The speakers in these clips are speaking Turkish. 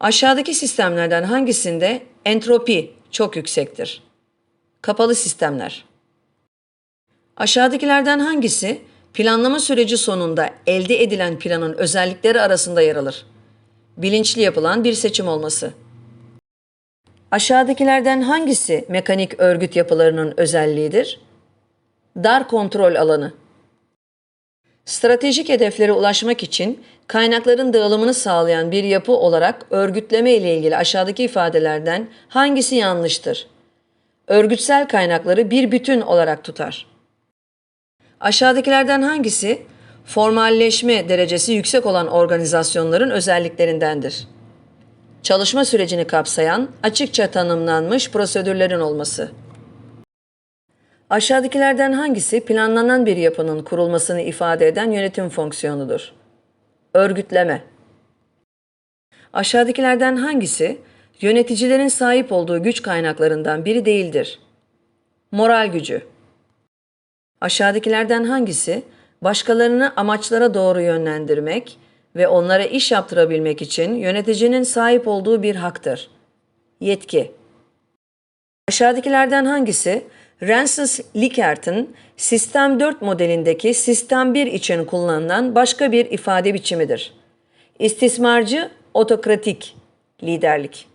Aşağıdaki sistemlerden hangisinde entropi çok yüksektir? Kapalı sistemler. Aşağıdakilerden hangisi planlama süreci sonunda elde edilen planın özellikleri arasında yer alır? Bilinçli yapılan bir seçim olması. Aşağıdakilerden hangisi mekanik örgüt yapılarının özelliğidir? Dar kontrol alanı. Stratejik hedeflere ulaşmak için kaynakların dağılımını sağlayan bir yapı olarak örgütleme ile ilgili aşağıdaki ifadelerden hangisi yanlıştır? Örgütsel kaynakları bir bütün olarak tutar. Aşağıdakilerden hangisi formalleşme derecesi yüksek olan organizasyonların özelliklerindendir? Çalışma sürecini kapsayan, açıkça tanımlanmış prosedürlerin olması. Aşağıdakilerden hangisi planlanan bir yapının kurulmasını ifade eden yönetim fonksiyonudur? Örgütleme. Aşağıdakilerden hangisi yöneticilerin sahip olduğu güç kaynaklarından biri değildir? Moral gücü. Aşağıdakilerden hangisi başkalarını amaçlara doğru yönlendirmek ve onlara iş yaptırabilmek için yöneticinin sahip olduğu bir haktır? Yetki. Aşağıdakilerden hangisi Rancis Likkert'in Sistem 4 modelindeki Sistem 1 için kullanılan başka bir ifade biçimidir? İstismarcı, otokratik liderlik.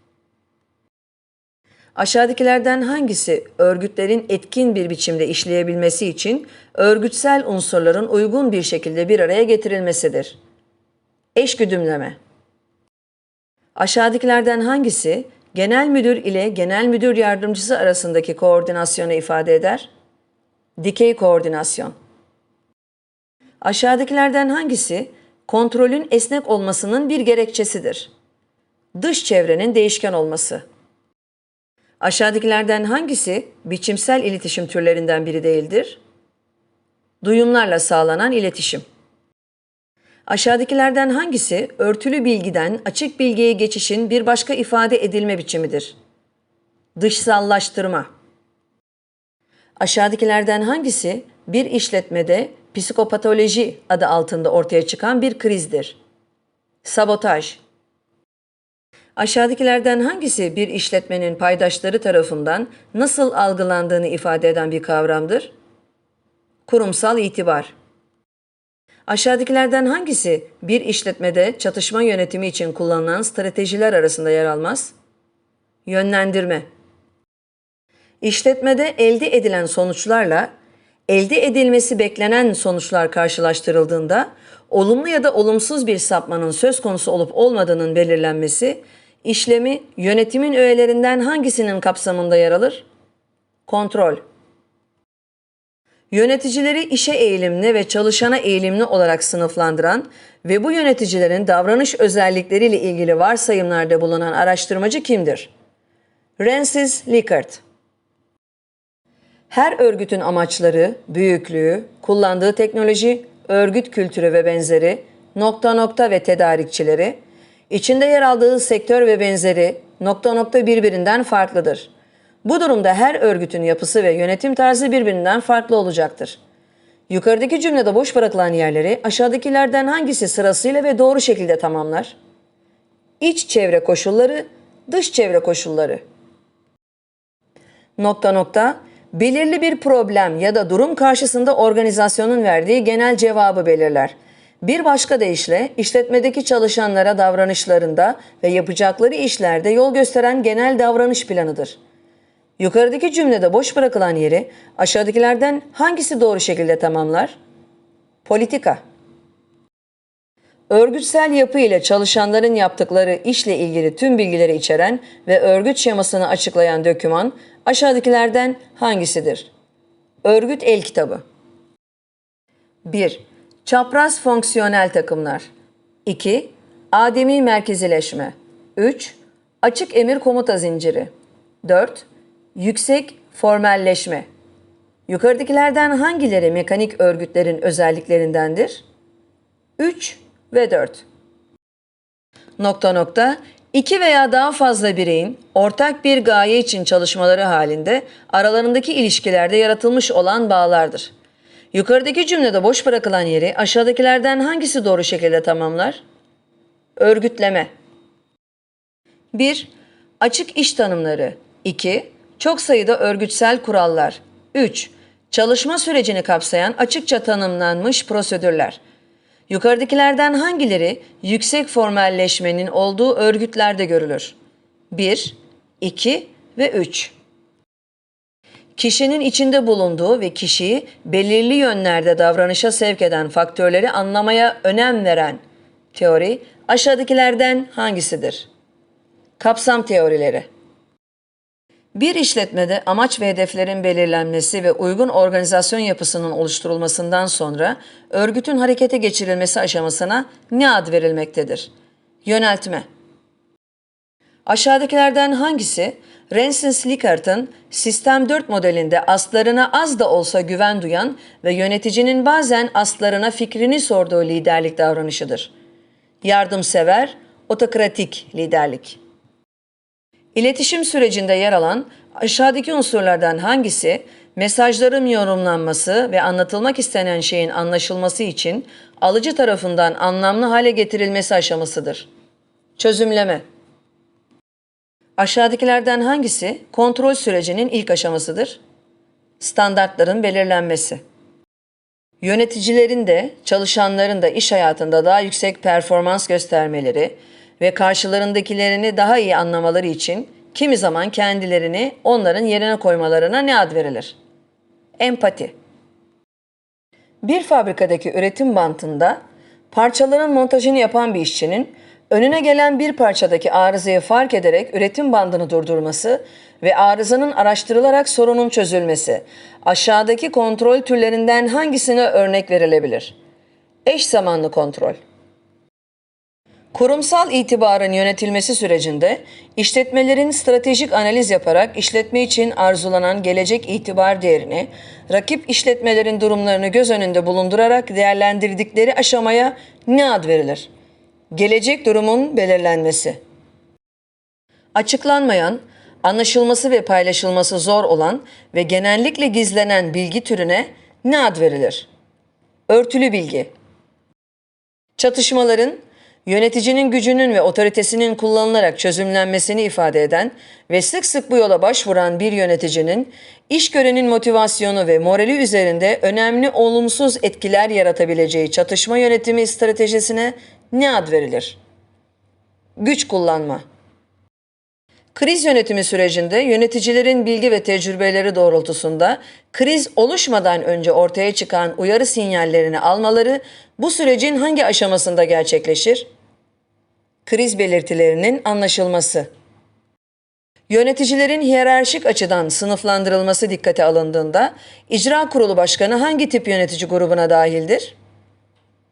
Aşağıdakilerden hangisi örgütlerin etkin bir biçimde işleyebilmesi için örgütsel unsurların uygun bir şekilde bir araya getirilmesidir? Eşgüdümleme. Aşağıdakilerden hangisi genel müdür ile genel müdür yardımcısı arasındaki koordinasyonu ifade eder? Dikey koordinasyon. Aşağıdakilerden hangisi kontrolün esnek olmasının bir gerekçesidir? Dış çevrenin değişken olması. Aşağıdakilerden hangisi biçimsel iletişim türlerinden biri değildir? Duyumlarla sağlanan iletişim. Aşağıdakilerden hangisi örtülü bilgiden açık bilgiye geçişin bir başka ifade edilme biçimidir? Dışsallaştırma. Aşağıdakilerden hangisi bir işletmede psikopatoloji adı altında ortaya çıkan bir krizdir? Sabotaj. Aşağıdakilerden hangisi bir işletmenin paydaşları tarafından nasıl algılandığını ifade eden bir kavramdır? Kurumsal itibar. Aşağıdakilerden hangisi bir işletmede çatışma yönetimi için kullanılan stratejiler arasında yer almaz? Yönlendirme. İşletmede elde edilen sonuçlarla elde edilmesi beklenen sonuçlar karşılaştırıldığında olumlu ya da olumsuz bir sapmanın söz konusu olup olmadığının belirlenmesi işlemi yönetimin öğelerinden hangisinin kapsamında yer alır? Kontrol. Yöneticileri işe eğilimli ve çalışana eğilimli olarak sınıflandıran ve bu yöneticilerin davranış özellikleriyle ilgili varsayımlarda bulunan araştırmacı kimdir? Rancis Likert. Her örgütün amaçları, büyüklüğü, kullandığı teknoloji, örgüt kültürü ve benzeri, nokta nokta ve tedarikçileri, içinde yer aldığı sektör ve benzeri nokta nokta birbirinden farklıdır. Bu durumda her örgütün yapısı ve yönetim tarzı birbirinden farklı olacaktır. Yukarıdaki cümlede boş bırakılan yerleri aşağıdakilerden hangisi sırasıyla ve doğru şekilde tamamlar? İç çevre koşulları, dış çevre koşulları. Nokta nokta, belirli bir problem ya da durum karşısında organizasyonun verdiği genel cevabı belirler. Bir başka deyişle işletmedeki çalışanlara davranışlarında ve yapacakları işlerde yol gösteren genel davranış planıdır. Yukarıdaki cümlede boş bırakılan yeri aşağıdakilerden hangisi doğru şekilde tamamlar? Politika. Örgütsel yapı ile çalışanların yaptıkları işle ilgili tüm bilgileri içeren ve örgüt şemasını açıklayan döküman aşağıdakilerden hangisidir? Örgüt el kitabı. 1. Çapraz fonksiyonel takımlar. 2. Ademi merkezileşme. 3. Açık emir komuta zinciri. 4. Yüksek formelleşme. Yukarıdakilerden hangileri mekanik örgütlerin özelliklerindendir? 3 ve 4. Nokta nokta iki veya daha fazla bireyin ortak bir gaye için çalışmaları halinde aralarındaki ilişkilerde yaratılmış olan bağlardır. Yukarıdaki cümlede boş bırakılan yeri aşağıdakilerden hangisi doğru şekilde tamamlar? Örgütleme. 1. Açık iş tanımları 2. Çok sayıda örgütsel kurallar 3. Çalışma sürecini kapsayan açıkça tanımlanmış prosedürler. Yukarıdakilerden hangileri yüksek formalleşmenin olduğu örgütlerde görülür? 1, 2 ve 3. Kişinin içinde bulunduğu ve kişiyi belirli yönlerde davranışa sevk eden faktörleri anlamaya önem veren teori aşağıdakilerden hangisidir? Kapsam teorileri. Bir işletmede amaç ve hedeflerin belirlenmesi ve uygun organizasyon yapısının oluşturulmasından sonra örgütün harekete geçirilmesi aşamasına ne ad verilmektedir? Yöneltme. Aşağıdakilerden hangisi Rensin Slickart'ın Sistem 4 modelinde aslarına az da olsa güven duyan ve yöneticinin bazen aslarına fikrini sorduğu liderlik davranışıdır? Yardımsever, otokratik liderlik. İletişim sürecinde yer alan aşağıdaki unsurlardan hangisi mesajların yorumlanması ve anlatılmak istenen şeyin anlaşılması için alıcı tarafından anlamlı hale getirilmesi aşamasıdır? Çözümleme. Aşağıdakilerden hangisi kontrol sürecinin ilk aşamasıdır? Standartların belirlenmesi. Yöneticilerin de çalışanların da iş hayatında daha yüksek performans göstermeleri ve karşılarındakilerini daha iyi anlamaları için kimi zaman kendilerini onların yerine koymalarına ne ad verilir? Empati. Bir fabrikadaki üretim bantında parçaların montajını yapan bir işçinin önüne gelen bir parçadaki arızayı fark ederek üretim bandını durdurması ve arızanın araştırılarak sorunun çözülmesi aşağıdaki kontrol türlerinden hangisine örnek verilebilir? Eş zamanlı kontrol. Kurumsal itibarın yönetilmesi sürecinde işletmelerin stratejik analiz yaparak işletme için arzulanan gelecek itibar değerini, rakip işletmelerin durumlarını göz önünde bulundurarak değerlendirdikleri aşamaya ne ad verilir? Gelecek durumun belirlenmesi. Açıklanmayan, anlaşılması ve paylaşılması zor olan ve genellikle gizlenen bilgi türüne ne ad verilir? Örtülü bilgi. Çatışmaların yöneticinin gücünün ve otoritesinin kullanılarak çözümlenmesini ifade eden ve sık sık bu yola başvuran bir yöneticinin iş görenin motivasyonu ve morali üzerinde önemli olumsuz etkiler yaratabileceği çatışma yönetimi stratejisine ne ad verilir? Güç kullanma. Kriz yönetimi sürecinde yöneticilerin bilgi ve tecrübeleri doğrultusunda kriz oluşmadan önce ortaya çıkan uyarı sinyallerini almaları bu sürecin hangi aşamasında gerçekleşir? Kriz belirtilerinin anlaşılması. Yöneticilerin hiyerarşik açıdan sınıflandırılması dikkate alındığında icra kurulu başkanı hangi tip yönetici grubuna dahildir?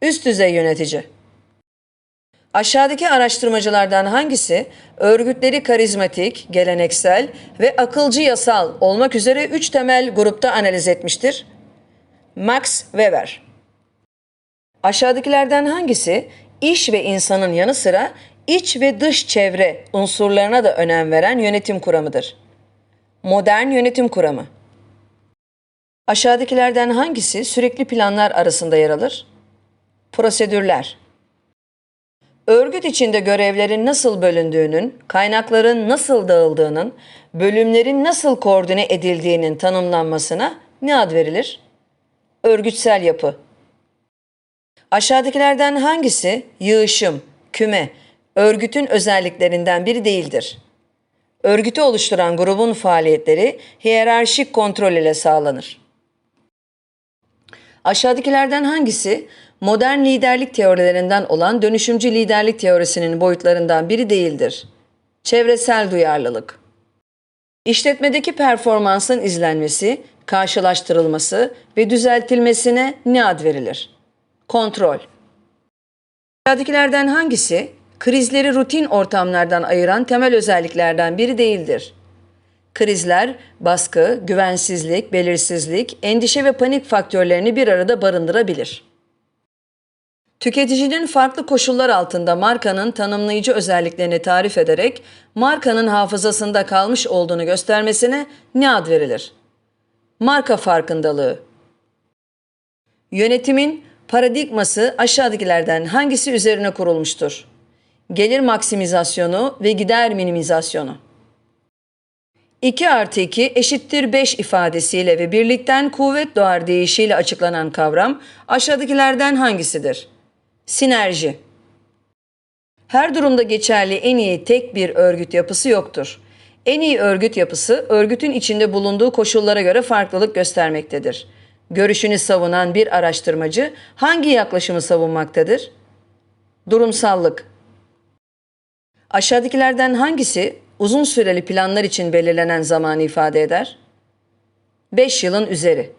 Üst düzey yönetici. Aşağıdaki araştırmacılardan hangisi örgütleri karizmatik, geleneksel ve akılcı yasal olmak üzere üç temel grupta analiz etmiştir? Max Weber. Aşağıdakilerden hangisi iş ve insanın yanı sıra iç ve dış çevre unsurlarına da önem veren yönetim kuramıdır? Modern yönetim kuramı. Aşağıdakilerden hangisi sürekli planlar arasında yer alır? Prosedürler. Örgüt içinde görevlerin nasıl bölündüğünün, kaynakların nasıl dağıldığının, bölümlerin nasıl koordine edildiğinin tanımlanmasına ne ad verilir? Örgütsel yapı. Aşağıdakilerden hangisi yığışım, küme, örgütün özelliklerinden biri değildir? Örgütü oluşturan grubun faaliyetleri hiyerarşik kontrol ile sağlanır. Aşağıdakilerden hangisi modern liderlik teorilerinden olan dönüşümcü liderlik teorisinin boyutlarından biri değildir? Çevresel duyarlılık. İşletmedeki performansın izlenmesi, karşılaştırılması ve düzeltilmesine ne ad verilir? Kontrol. Aşağıdakilerden hangisi krizleri rutin ortamlardan ayıran temel özelliklerden biri değildir? Krizler, baskı, güvensizlik, belirsizlik, endişe ve panik faktörlerini bir arada barındırabilir. Tüketicinin farklı koşullar altında markanın tanımlayıcı özelliklerini tarif ederek markanın hafızasında kalmış olduğunu göstermesine ne ad verilir? Marka farkındalığı. Yönetimin paradigması aşağıdakilerden hangisi üzerine kurulmuştur? gelir maksimizasyonu ve gider minimizasyonu. 2 artı 2 eşittir 5 ifadesiyle ve birlikten kuvvet doğar deyişiyle açıklanan kavram aşağıdakilerden hangisidir? Sinerji. Her durumda geçerli en iyi tek bir örgüt yapısı yoktur. En iyi örgüt yapısı örgütün içinde bulunduğu koşullara göre farklılık göstermektedir. Görüşünü savunan bir araştırmacı hangi yaklaşımı savunmaktadır? Durumsallık. Aşağıdakilerden hangisi uzun süreli planlar için belirlenen zamanı ifade eder? 5 yılın üzeri.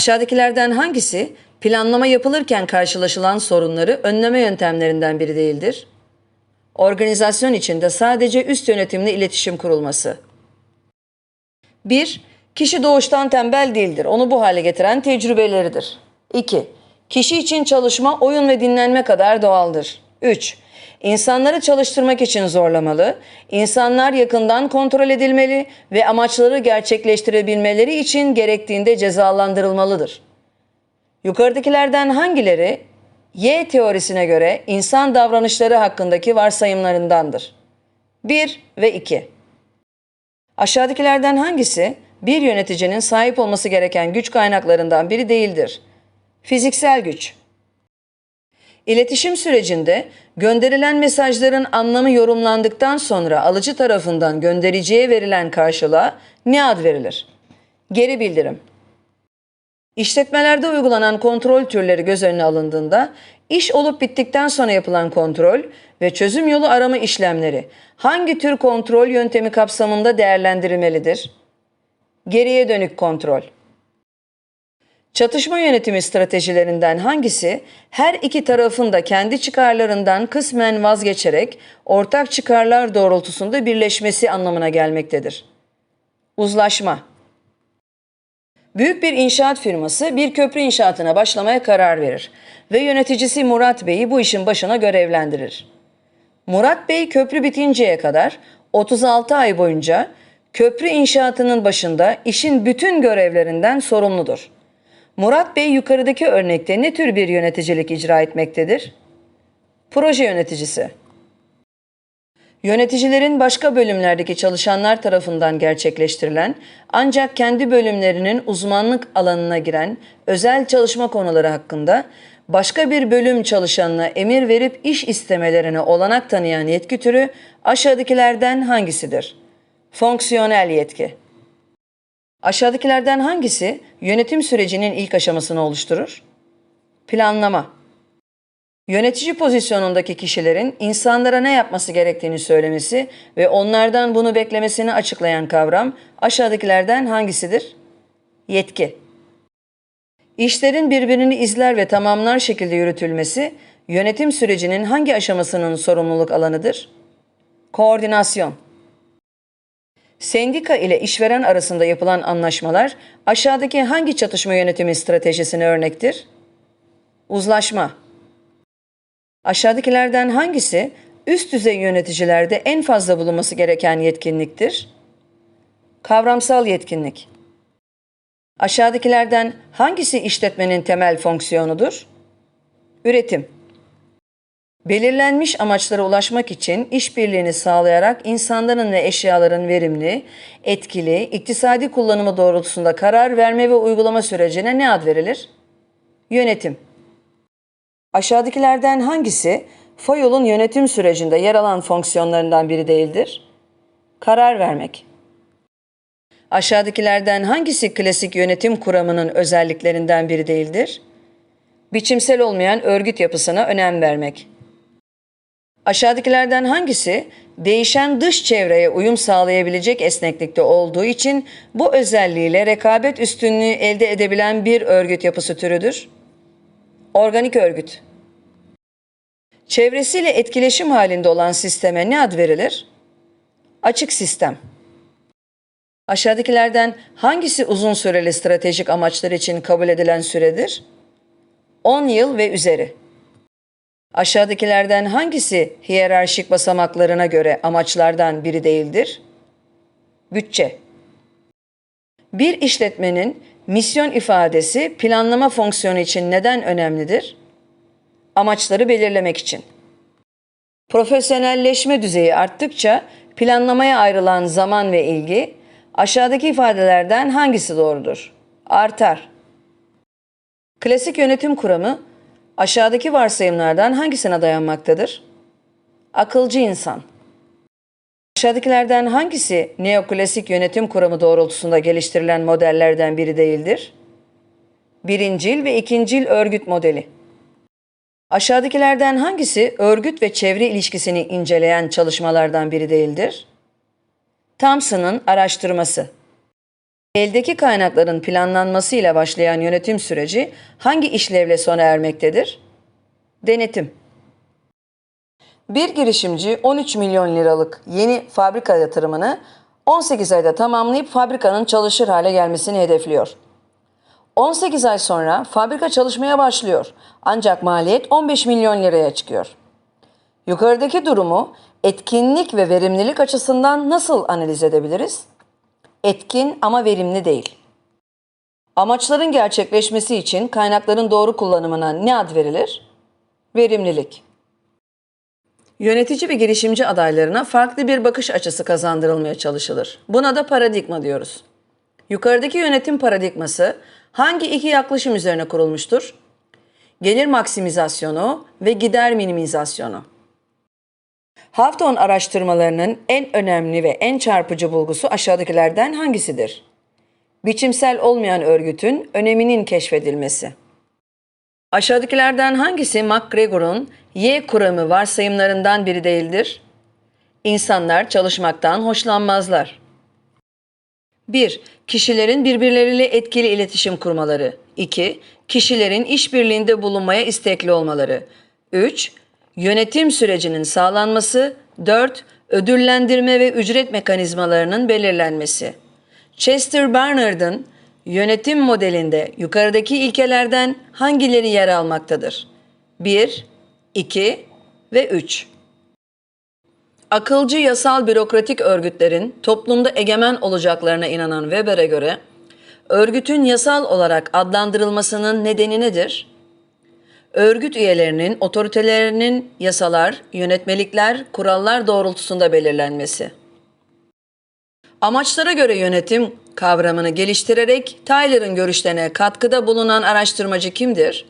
Aşağıdakilerden hangisi planlama yapılırken karşılaşılan sorunları önleme yöntemlerinden biri değildir? Organizasyon içinde sadece üst yönetimle iletişim kurulması. 1. Kişi doğuştan tembel değildir. Onu bu hale getiren tecrübeleridir. 2. Kişi için çalışma, oyun ve dinlenme kadar doğaldır. 3. İnsanları çalıştırmak için zorlamalı, insanlar yakından kontrol edilmeli ve amaçları gerçekleştirebilmeleri için gerektiğinde cezalandırılmalıdır. Yukarıdakilerden hangileri Y teorisine göre insan davranışları hakkındaki varsayımlarındandır? 1 ve 2. Aşağıdakilerden hangisi bir yöneticinin sahip olması gereken güç kaynaklarından biri değildir? Fiziksel güç. İletişim sürecinde gönderilen mesajların anlamı yorumlandıktan sonra alıcı tarafından göndericiye verilen karşılığa ne ad verilir? Geri bildirim. İşletmelerde uygulanan kontrol türleri göz önüne alındığında iş olup bittikten sonra yapılan kontrol ve çözüm yolu arama işlemleri hangi tür kontrol yöntemi kapsamında değerlendirilmelidir? Geriye dönük kontrol. Çatışma yönetimi stratejilerinden hangisi her iki tarafın da kendi çıkarlarından kısmen vazgeçerek ortak çıkarlar doğrultusunda birleşmesi anlamına gelmektedir? Uzlaşma. Büyük bir inşaat firması bir köprü inşaatına başlamaya karar verir ve yöneticisi Murat Bey'i bu işin başına görevlendirir. Murat Bey köprü bitinceye kadar 36 ay boyunca köprü inşaatının başında işin bütün görevlerinden sorumludur. Murat Bey yukarıdaki örnekte ne tür bir yöneticilik icra etmektedir? Proje yöneticisi. Yöneticilerin başka bölümlerdeki çalışanlar tarafından gerçekleştirilen ancak kendi bölümlerinin uzmanlık alanına giren özel çalışma konuları hakkında başka bir bölüm çalışanına emir verip iş istemelerine olanak tanıyan yetki türü aşağıdakilerden hangisidir? Fonksiyonel yetki. Aşağıdakilerden hangisi yönetim sürecinin ilk aşamasını oluşturur? Planlama. Yönetici pozisyonundaki kişilerin insanlara ne yapması gerektiğini söylemesi ve onlardan bunu beklemesini açıklayan kavram aşağıdakilerden hangisidir? Yetki. İşlerin birbirini izler ve tamamlar şekilde yürütülmesi yönetim sürecinin hangi aşamasının sorumluluk alanıdır? Koordinasyon. Sendika ile işveren arasında yapılan anlaşmalar aşağıdaki hangi çatışma yönetimi stratejisine örnektir? Uzlaşma. Aşağıdakilerden hangisi üst düzey yöneticilerde en fazla bulunması gereken yetkinliktir? Kavramsal yetkinlik. Aşağıdakilerden hangisi işletmenin temel fonksiyonudur? Üretim. Belirlenmiş amaçlara ulaşmak için işbirliğini sağlayarak insanların ve eşyaların verimli, etkili, iktisadi kullanımı doğrultusunda karar verme ve uygulama sürecine ne ad verilir? Yönetim. Aşağıdakilerden hangisi FOYOL'un yönetim sürecinde yer alan fonksiyonlarından biri değildir? Karar vermek. Aşağıdakilerden hangisi klasik yönetim kuramının özelliklerinden biri değildir? Biçimsel olmayan örgüt yapısına önem vermek. Aşağıdakilerden hangisi değişen dış çevreye uyum sağlayabilecek esneklikte olduğu için bu özelliğiyle rekabet üstünlüğü elde edebilen bir örgüt yapısı türüdür? Organik örgüt. Çevresiyle etkileşim halinde olan sisteme ne ad verilir? Açık sistem. Aşağıdakilerden hangisi uzun süreli stratejik amaçlar için kabul edilen süredir? 10 yıl ve üzeri. Aşağıdakilerden hangisi hiyerarşik basamaklarına göre amaçlardan biri değildir? Bütçe. Bir işletmenin misyon ifadesi planlama fonksiyonu için neden önemlidir? Amaçları belirlemek için. Profesyonelleşme düzeyi arttıkça planlamaya ayrılan zaman ve ilgi aşağıdaki ifadelerden hangisi doğrudur? Artar. Klasik yönetim kuramı aşağıdaki varsayımlardan hangisine dayanmaktadır? Akılcı insan. Aşağıdakilerden hangisi neoklasik yönetim kuramı doğrultusunda geliştirilen modellerden biri değildir? Birincil ve ikincil örgüt modeli. Aşağıdakilerden hangisi örgüt ve çevre ilişkisini inceleyen çalışmalardan biri değildir? Thompson'ın araştırması. Eldeki kaynakların planlanmasıyla başlayan yönetim süreci hangi işlevle sona ermektedir? Denetim. Bir girişimci 13 milyon liralık yeni fabrika yatırımını 18 ayda tamamlayıp fabrikanın çalışır hale gelmesini hedefliyor. 18 ay sonra fabrika çalışmaya başlıyor. Ancak maliyet 15 milyon liraya çıkıyor. Yukarıdaki durumu etkinlik ve verimlilik açısından nasıl analiz edebiliriz? Etkin ama verimli değil. Amaçların gerçekleşmesi için kaynakların doğru kullanımına ne ad verilir? Verimlilik. Yönetici ve girişimci adaylarına farklı bir bakış açısı kazandırılmaya çalışılır. Buna da paradigma diyoruz. Yukarıdaki yönetim paradigması hangi iki yaklaşım üzerine kurulmuştur? Gelir maksimizasyonu ve gider minimizasyonu. Hawthorne araştırmalarının en önemli ve en çarpıcı bulgusu aşağıdakilerden hangisidir? Biçimsel olmayan örgütün öneminin keşfedilmesi. Aşağıdakilerden hangisi McGregor'un Y kuramı varsayımlarından biri değildir? İnsanlar çalışmaktan hoşlanmazlar. 1. Kişilerin birbirleriyle etkili iletişim kurmaları. 2. Kişilerin işbirliğinde bulunmaya istekli olmaları. 3. Yönetim sürecinin sağlanması. 4. Ödüllendirme ve ücret mekanizmalarının belirlenmesi. Chester Barnard'ın yönetim modelinde yukarıdaki ilkelerden hangileri yer almaktadır? 1, 2 ve 3. Akılcı yasal bürokratik örgütlerin toplumda egemen olacaklarına inanan Weber'e göre örgütün yasal olarak adlandırılmasının nedeni nedir? Örgüt üyelerinin otoritelerinin yasalar, yönetmelikler, kurallar doğrultusunda belirlenmesi. Amaçlara göre yönetim kavramını geliştirerek Tyler'ın görüşlerine katkıda bulunan araştırmacı kimdir?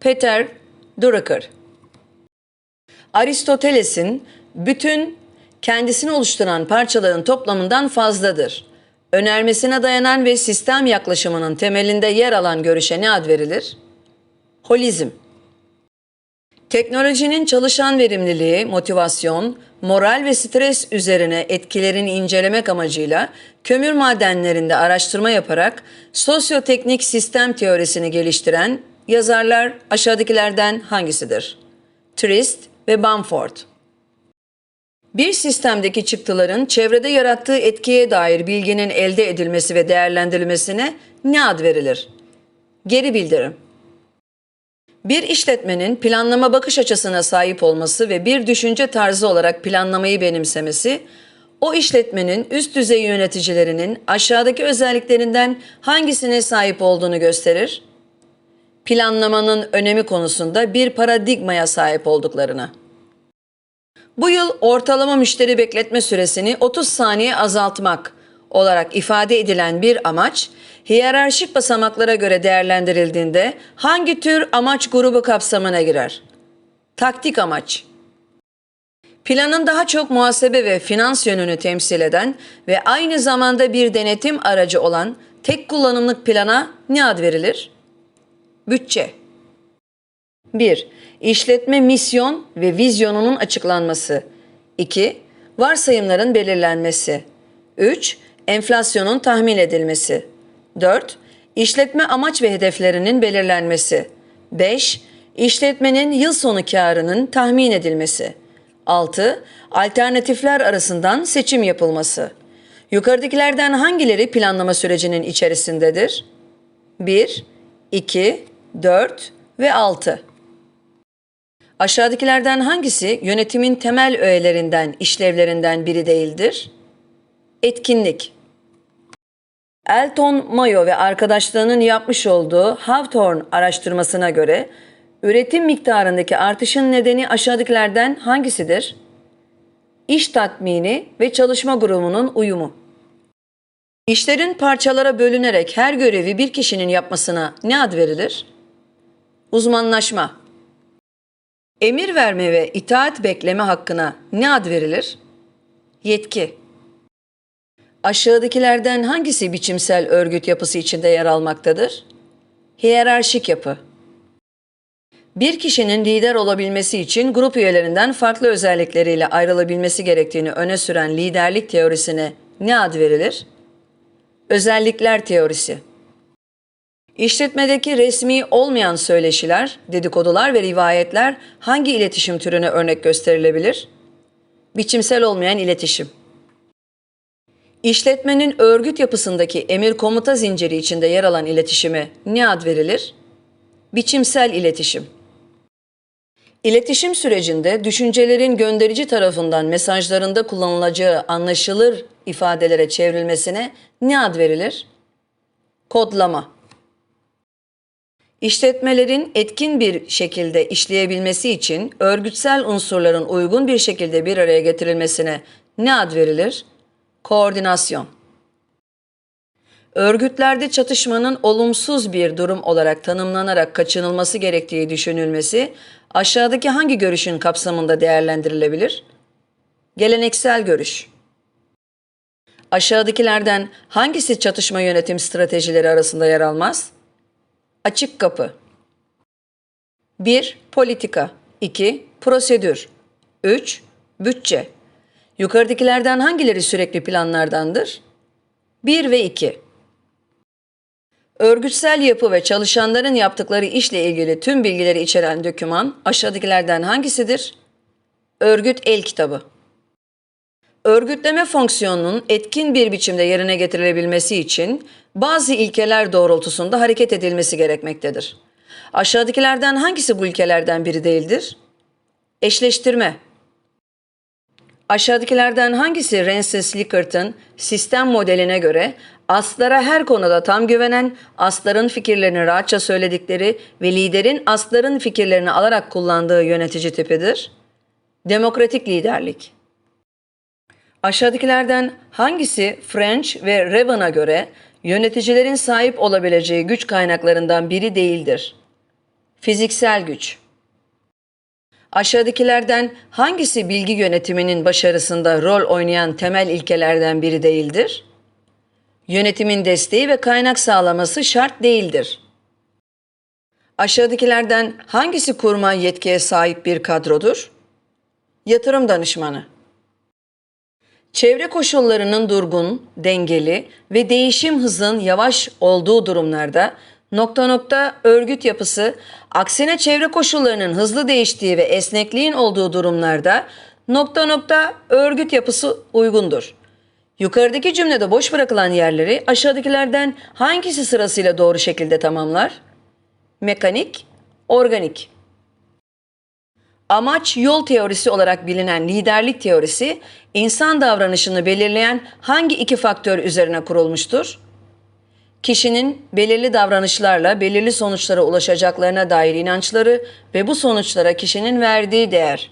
Peter Drucker. Aristoteles'in bütün kendisini oluşturan parçaların toplamından fazladır. Önermesine dayanan ve sistem yaklaşımının temelinde yer alan görüşe ne ad verilir? Holizm. Teknolojinin çalışan verimliliği, motivasyon, moral ve stres üzerine etkilerini incelemek amacıyla kömür madenlerinde araştırma yaparak sosyoteknik sistem teorisini geliştiren yazarlar aşağıdakilerden hangisidir? Trist ve Bamford. Bir sistemdeki çıktıların çevrede yarattığı etkiye dair bilginin elde edilmesi ve değerlendirilmesine ne ad verilir? Geri bildirim. Bir işletmenin planlama bakış açısına sahip olması ve bir düşünce tarzı olarak planlamayı benimsemesi, o işletmenin üst düzey yöneticilerinin aşağıdaki özelliklerinden hangisine sahip olduğunu gösterir? Planlamanın önemi konusunda bir paradigmaya sahip olduklarını. Bu yıl ortalama müşteri bekletme süresini 30 saniye azaltmak olarak ifade edilen bir amaç, hiyerarşik basamaklara göre değerlendirildiğinde hangi tür amaç grubu kapsamına girer? Taktik amaç. Planın daha çok muhasebe ve finans yönünü temsil eden ve aynı zamanda bir denetim aracı olan tek kullanımlık plana ne ad verilir? Bütçe. 1. İşletme misyon ve vizyonunun açıklanması. 2. Varsayımların belirlenmesi. 3. Enflasyonun tahmin edilmesi. 4. İşletme amaç ve hedeflerinin belirlenmesi. 5. İşletmenin yıl sonu karının tahmin edilmesi. 6. Alternatifler arasından seçim yapılması. Yukarıdakilerden hangileri planlama sürecinin içerisindedir? 1, 2, 4 ve 6. Aşağıdakilerden hangisi yönetimin temel öğelerinden, işlevlerinden biri değildir? Etkinlik. Elton Mayo ve arkadaşlarının yapmış olduğu Hawthorne araştırmasına göre Üretim miktarındaki artışın nedeni aşağıdakilerden hangisidir? İş tatmini ve çalışma grubunun uyumu. İşlerin parçalara bölünerek her görevi bir kişinin yapmasına ne ad verilir? Uzmanlaşma. Emir verme ve itaat bekleme hakkına ne ad verilir? Yetki. Aşağıdakilerden hangisi biçimsel örgüt yapısı içinde yer almaktadır? Hiyerarşik yapı. Bir kişinin lider olabilmesi için grup üyelerinden farklı özellikleriyle ayrılabilmesi gerektiğini öne süren liderlik teorisine ne ad verilir? Özellikler teorisi. İşletmedeki resmi olmayan söyleşiler, dedikodular ve rivayetler hangi iletişim türüne örnek gösterilebilir? Biçimsel olmayan iletişim. İşletmenin örgüt yapısındaki emir komuta zinciri içinde yer alan iletişime ne ad verilir? Biçimsel iletişim. İletişim sürecinde düşüncelerin gönderici tarafından mesajlarında kullanılacağı anlaşılır ifadelere çevrilmesine ne ad verilir? Kodlama. İşletmelerin etkin bir şekilde işleyebilmesi için örgütsel unsurların uygun bir şekilde bir araya getirilmesine ne ad verilir? Koordinasyon. Örgütlerde çatışmanın olumsuz bir durum olarak tanımlanarak kaçınılması gerektiği düşünülmesi aşağıdaki hangi görüşün kapsamında değerlendirilebilir? Geleneksel görüş. Aşağıdakilerden hangisi çatışma yönetim stratejileri arasında yer almaz? Açık kapı. 1. Politika 2. Prosedür 3. Bütçe Yukarıdakilerden hangileri sürekli planlardandır? 1 ve 2. Örgütsel yapı ve çalışanların yaptıkları işle ilgili tüm bilgileri içeren doküman aşağıdakilerden hangisidir? Örgüt el kitabı. Örgütleme fonksiyonunun etkin bir biçimde yerine getirilebilmesi için bazı ilkeler doğrultusunda hareket edilmesi gerekmektedir. Aşağıdakilerden hangisi bu ilkelerden biri değildir? Eşleştirme. Aşağıdakilerden hangisi Rensis Likkert'ın sistem modeline göre aslara her konuda tam güvenen, asların fikirlerini rahatça söyledikleri ve liderin asların fikirlerini alarak kullandığı yönetici tipidir? Demokratik liderlik. Aşağıdakilerden hangisi French ve Revan'a göre yöneticilerin sahip olabileceği güç kaynaklarından biri değildir? Fiziksel güç. Aşağıdakilerden hangisi bilgi yönetiminin başarısında rol oynayan temel ilkelerden biri değildir? Yönetimin desteği ve kaynak sağlaması şart değildir. Aşağıdakilerden hangisi kurmay yetkiye sahip bir kadrodur? Yatırım danışmanı. Çevre koşullarının durgun, dengeli ve değişim hızın yavaş olduğu durumlarda nokta nokta örgüt yapısı aksine çevre koşullarının hızlı değiştiği ve esnekliğin olduğu durumlarda nokta nokta örgüt yapısı uygundur. Yukarıdaki cümlede boş bırakılan yerleri aşağıdakilerden hangisi sırasıyla doğru şekilde tamamlar? Mekanik, organik. Amaç yol teorisi olarak bilinen liderlik teorisi, insan davranışını belirleyen hangi iki faktör üzerine kurulmuştur? Kişinin belirli davranışlarla belirli sonuçlara ulaşacaklarına dair inançları ve bu sonuçlara kişinin verdiği değer.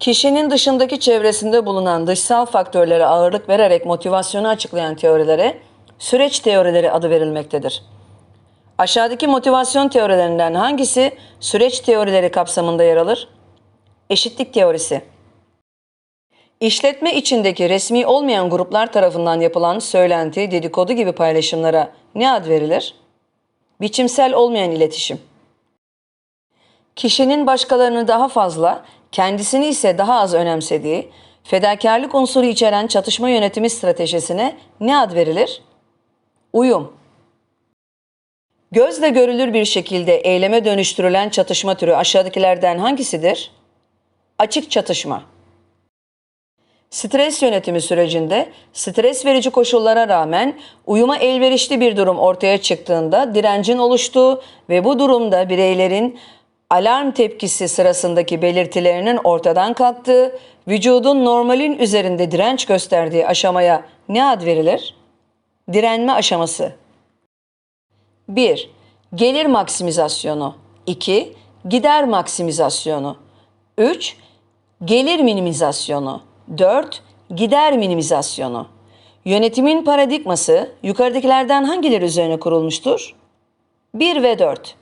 Kişinin dışındaki çevresinde bulunan dışsal faktörlere ağırlık vererek motivasyonu açıklayan teorilere süreç teorileri adı verilmektedir. Aşağıdaki motivasyon teorilerinden hangisi süreç teorileri kapsamında yer alır? Eşitlik teorisi. İşletme içindeki resmi olmayan gruplar tarafından yapılan söylenti, dedikodu gibi paylaşımlara ne ad verilir? Biçimsel olmayan iletişim. Kişinin başkalarını daha fazla, kendisini ise daha az önemsediği, fedakarlık unsuru içeren çatışma yönetimi stratejisine ne ad verilir? Uyum. Gözle görülür bir şekilde eyleme dönüştürülen çatışma türü aşağıdakilerden hangisidir? Açık çatışma. Stres yönetimi sürecinde stres verici koşullara rağmen uyuma elverişli bir durum ortaya çıktığında direncin oluştuğu ve bu durumda bireylerin alarm tepkisi sırasındaki belirtilerinin ortadan kalktığı, vücudun normalin üzerinde direnç gösterdiği aşamaya ne ad verilir? Direnme aşaması. 1. Gelir maksimizasyonu. 2. Gider maksimizasyonu 3. Gelir minimizasyonu 4. Gider minimizasyonu Yönetimin paradigması yukarıdakilerden hangileri üzerine kurulmuştur? 1 ve 4.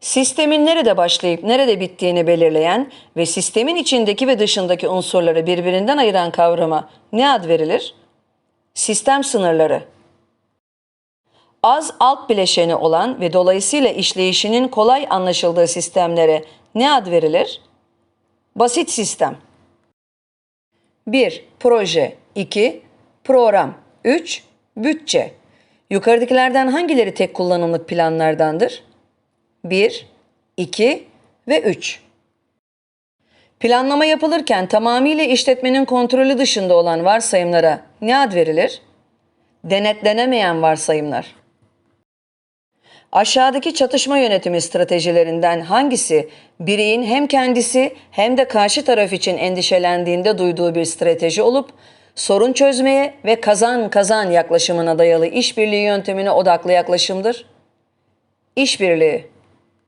Sistemin nerede başlayıp nerede bittiğini belirleyen ve sistemin içindeki ve dışındaki unsurları birbirinden ayıran kavrama ne ad verilir? Sistem sınırları. Az alt bileşeni olan ve dolayısıyla işleyişinin kolay anlaşıldığı sistemlere ne ad verilir? Basit sistem. 1. Proje 2. Program 3. Bütçe Yukarıdakilerden hangileri tek kullanımlık planlardandır? 1, 2 ve 3. Planlama yapılırken tamamıyla işletmenin kontrolü dışında olan varsayımlara ne ad verilir? Denetlenemeyen varsayımlar. Aşağıdaki çatışma yönetimi stratejilerinden hangisi bireyin hem kendisi hem de karşı taraf için endişelendiğinde duyduğu bir strateji olup sorun çözmeye ve kazan kazan yaklaşımına dayalı işbirliği yöntemine odaklı yaklaşımdır? İşbirliği